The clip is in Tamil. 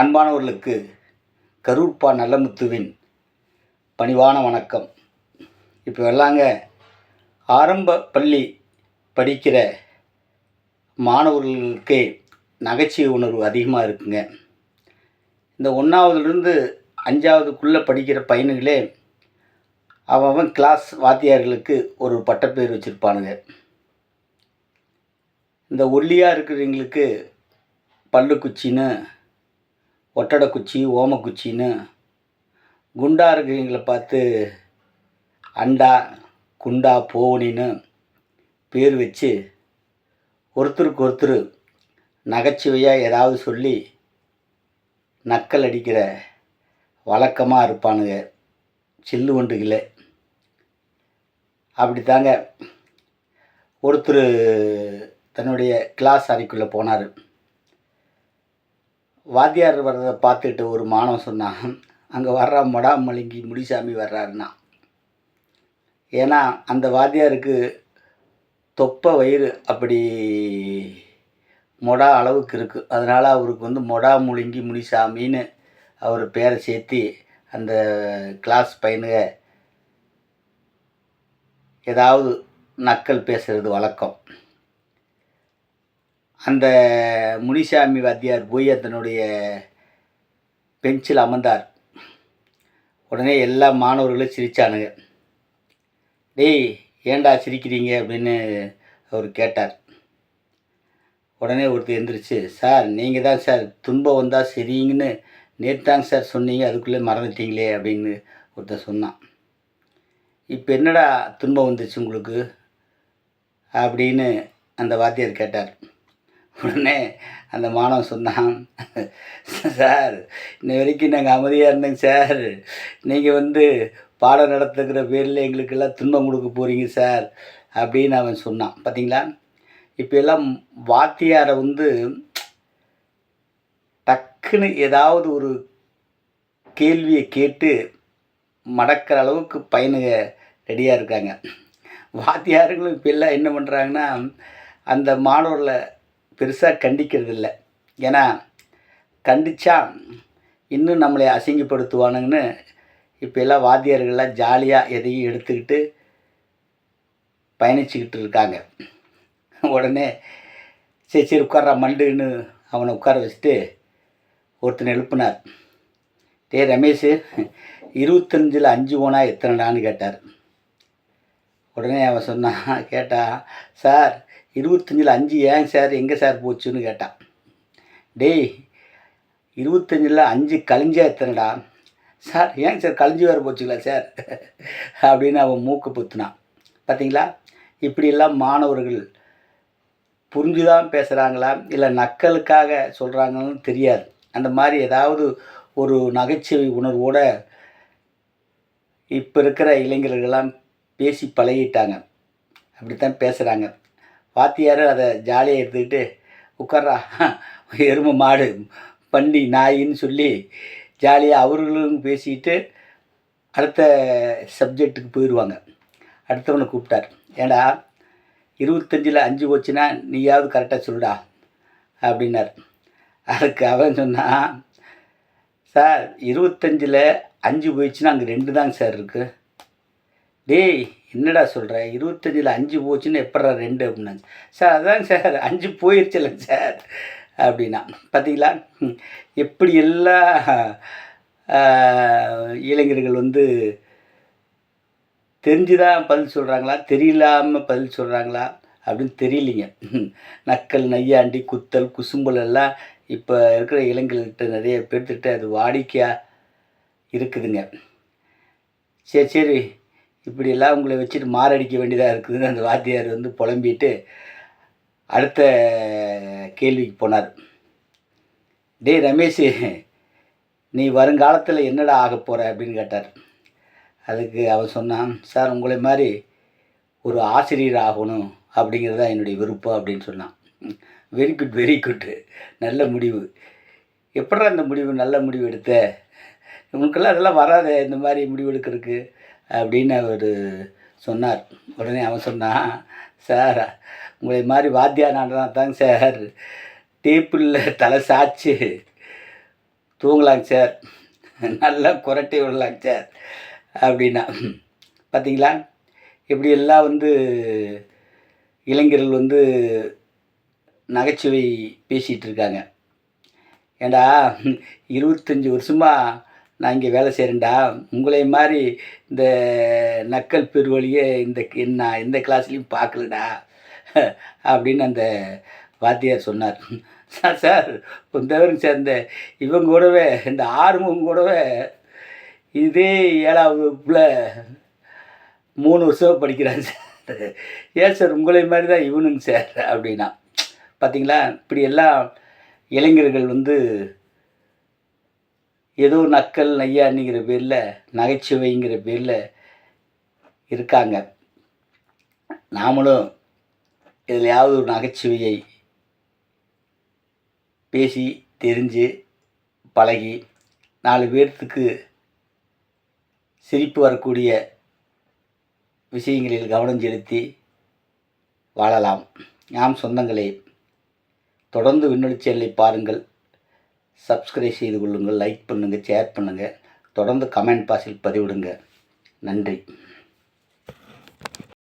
அன்பானவர்களுக்கு கரூர்பா நல்லமுத்துவின் பணிவான வணக்கம். இப்போ எல்லாங்க ஆரம்ப பள்ளி படிக்கிற மாணவர்களுக்கே நகைச்சுவை உணர்வு அதிகமாக இருக்குங்க. இந்த ஒன்றாவதுலேருந்து அஞ்சாவதுக்குள்ளே படிக்கிற பையனுங்களே அவன் அவன் கிளாஸ் வாத்தியார்களுக்கு ஒரு பட்டப்பேர் வச்சுருப்பானுங்க. இந்த ஒல்லியாக இருக்கிறவங்களுக்கு பல்லுக்குச்சின்னு ஒட்டடைக்குச்சி ஓமக்குச்சின்னு குண்டா இருக்கிறவங்கள பார்த்து அண்டா குண்டா போவனின்னு பேர் வச்சு ஒருத்தருக்கு ஒருத்தர் நகைச்சுவையாக ஏதாவது சொல்லி நக்கல் அடிக்கிற வழக்கமாக இருப்பானுங்க. சில்லு வண்டுகளே அப்படித்தாங்க. ஒருத்தர் தன்னுடைய கிளாஸ் அறைக்குள்ளே போனார். வாத்தியார் வர்றதை பார்த்துட்டு ஒரு மாணவன் சொன்னான் அங்கே வர்ற மொடாமலிங்கி முடிசாமி வர்றாருன்னா. ஏன்னா அந்த வாத்தியாருக்கு தொப்பை வயிறு அப்படி மொடா அளவுக்கு இருக்குது அதனால் அவருக்கு வந்து மொடா முழுங்கி முனிசாமின்னு அவர் பேரை சேர்த்தி அந்த கிளாஸ் பையனுக ஏதாவது நக்கல் பேசுகிறது வழக்கம். அந்த முனிசாமி வாத்தியார் போய் அதனுடைய பெஞ்சில் அமர்ந்தார். உடனே எல்லா மாணவர்களும் சிரித்தானுங்க டேய் ஏன்டா சிரிக்கிறீங்க? அப்படின்னு அவர் கேட்டார். உடனே ஒருத்தர் எந்திரிச்சு சார் நீங்கள் தான் சார் துன்பம் வந்தால் சரிங்கன்னு நேற்றாங்க சார் சொன்னீங்க அதுக்குள்ளே மறந்துட்டீங்களே அப்படின்னு ஒருத்தர் சொன்னான். இப்போ என்னடா துன்பம் வந்துச்சு உங்களுக்கு? அப்படின்னு அந்த வாத்தியார் கேட்டார். உடனே அந்த மாணவன் சொன்னான் சார் இன்ன வரைக்கும் நாங்கள் அமைதியாக இருந்தேங்க சார். நீங்கள் வந்து பாடம் நடத்துக்கிற பேரில் எங்களுக்கெல்லாம் துன்பம் கொடுக்க போகிறீங்க சார் அப்படின்னு அவன் சொன்னான். பார்த்தீங்களா இப்போ எல்லாம் வாத்தியாரை வந்து டக்குன்னு ஏதாவது ஒரு கேள்வியை கேட்டு மடக்கிற அளவுக்கு பையனுங்க ரெடியாக இருக்காங்க. வாத்தியாருங்களும் இப்போ எல்லாம் என்ன பண்ணுறாங்கன்னா அந்த மாணவர்களை பெருசாக கண்டிக்கிறது இல்லை ஏன்னா கண்டிச்சா இன்னும் நம்மளை அசிங்கப்படுத்துவானுங்கன்னு இப்போ எல்லாம் வாத்தியார்கள்லாம் ஜாலியாக எதையும் எடுத்துக்கிட்டு பயணிச்சுக்கிட்டு இருக்காங்க. உடனே சரி சரி உட்கார்றா மண்டுன்னு அவனை உட்கார வச்சுட்டு ஒருத்தனை எழுப்பினார். டே ரமேஷ் இருபத்தஞ்சில் அஞ்சு போனா எத்தனைடான்னு கேட்டார். உடனே அவன் சொன்னான் கேட்டா சார் இருபத்தஞ்சில் அஞ்சு ஏன் சார் எங்கே சார் போச்சுன்னு கேட்டான் டேய் இருபத்தஞ்சில் அஞ்சு கழிஞ்சா எத்தனைடா? சார் ஏன் சார் கழிஞ்சு வேறு போச்சுங்களா சார்? அப்படின்னு அவன் மூக்கு புத்துனான். பார்த்தீங்களா? இப்படியெல்லாம் மாணவர்கள் புரிஞ்சுதான் பேசுகிறாங்களா இல்லை நக்கலுக்காக சொல்கிறாங்கன்னு தெரியாது. அந்த மாதிரி ஏதாவது ஒரு நகைச்சுவை உணர்வோடு இப்போ இருக்கிற இளைஞர்கள்லாம் பேசி பழகிட்டாங்க. அப்படித்தான் பேசுகிறாங்க வாத்தியார் அதை ஜாலியாக எடுத்துக்கிட்டு உட்கார்றா எருமை மாடு பண்டி நாயின்னு சொல்லி ஜாலியாக அவர்களும் பேசிக்கிட்டு அடுத்த சப்ஜெக்ட்டுக்கு போயிடுவாங்க அடுத்தவனை கூப்பிட்டார். ஏண்டா இருபத்தஞ்சில் அஞ்சு போச்சுன்னா நீயாவது கரெக்டாக சொல்லுடா அப்படின்னார். அதுக்கு அவன் சொன்னான் சார் இருபத்தஞ்சில் அஞ்சு போயிடுச்சுன்னா அங்கே ரெண்டு தாங்க சார் இருக்குது டேய் என்னடா சொல்கிற இருபத்தஞ்சில் அஞ்சு போச்சுன்னு எப்படா ரெண்டு அப்படின்னாங்க. சார் அதான் சார் அஞ்சு போயிடுச்சுல்லங்க சார் அப்படின்னா. பார்த்தீங்களா எப்படி எல்லா இளைஞர்கள் வந்து தெரிஞ்சுதான் பதில் சொல்கிறாங்களா தெரியலாமல் பதில் சொல்கிறாங்களா அப்படின்னு தெரியலிங்க. நக்கல் நையாண்டி குத்தல் குசும்பல் எல்லாம் இப்போ இருக்கிற இளைஞர்கள்ட்ட நிறைய பேர்த்துட்டு அது வாடிக்கையாக இருக்குதுங்க. சரி சரி. இப்படியெல்லாம் உங்களை வச்சுட்டு மாரடிக்க வேண்டியதாக இருக்குதுன்னு அந்த வாத்தியார் வந்து புலம்பிட்டு அடுத்த கேள்விக்கு போனார். டேய் ரமேஷ் நீ வருங்காலத்தில் என்னடா ஆக போகிற அப்படின்னு கேட்டார். அதுக்கு அவன் சொன்னான் சார் உங்களை மாதிரி ஒரு ஆசிரியர் ஆகணும் அப்படிங்கிறது தான் என்னுடைய விருப்பம் அப்படின்னு சொன்னான். வெரி குட் வெரி குட் நல்ல முடிவு. எப்படா இந்த முடிவு நல்ல முடிவு எடுத்த? உனக்கெல்லாம் அதெல்லாம் வராதே இந்த மாதிரி முடிவு எடுக்கிறதுக்கு. அப்படின்னு அவர் சொன்னார். உடனே அவன் சொன்னான் சார் உங்களை மாதிரி வாத்தியார் நாடுனா தாங்க சார் டேப்பிளில் தலை சாய்ச்சி தூங்கலாங்க சார். நல்லா குரட்டி விடலாங்க சார். அப்படின்னா பார்த்தீங்களா இப்படியெல்லாம் வந்து இளைஞர்கள் வந்து நகைச்சுவை பேசிகிட்டு இருக்காங்க. ஏண்டா இருபத்தஞ்சி வருஷமாக நான் இங்கே வேலை செய்கிறேன்டா. உங்களை மாதிரி இந்த நக்கல் பெருவழியை இந்த நான் எந்த கிளாஸ்லேயும் பார்க்கலடா. அப்படின்னு அந்த வாத்தியார் சொன்னார். சார் சார் தவிரங்க சார் இந்த இவங்க கூடவே இந்த ஆறுமுகம் கூடவே இதே ஏழாவது வகுப்பில் மூணு வருஷம் படிக்கிறாங்க சார். ஏன் சார் உங்களை மாதிரி தான் இவனுங்க சார் அப்படின்னா. பார்த்தீங்களா இப்படியெல்லாம் இளைஞர்கள் வந்து ஏதோ நக்கல் நையாண்டிங்கிற பேரில் நகைச்சுவைங்கிற பேரில் இருக்காங்க. நாமளும் எதுலையாவது ஒரு நகைச்சுவையை பேசி தெரிஞ்சு பழகி நாலு பேர்த்துக்கு சிரிப்பு வரக்கூடிய விஷயங்களில் கவனம் செலுத்தி வாழலாம். நாம் சொந்தங்களே தொடர்ந்து விண்ணொலி சேனலை பாருங்கள். சப்ஸ்கிரைப் செய்து கொள்ளுங்கள் லைக் பண்ணுங்கள் ஷேர் பண்ணுங்கள் தொடர்ந்து கமெண்ட் பாக்ஸில் பதிவிடுங்க. நன்றி.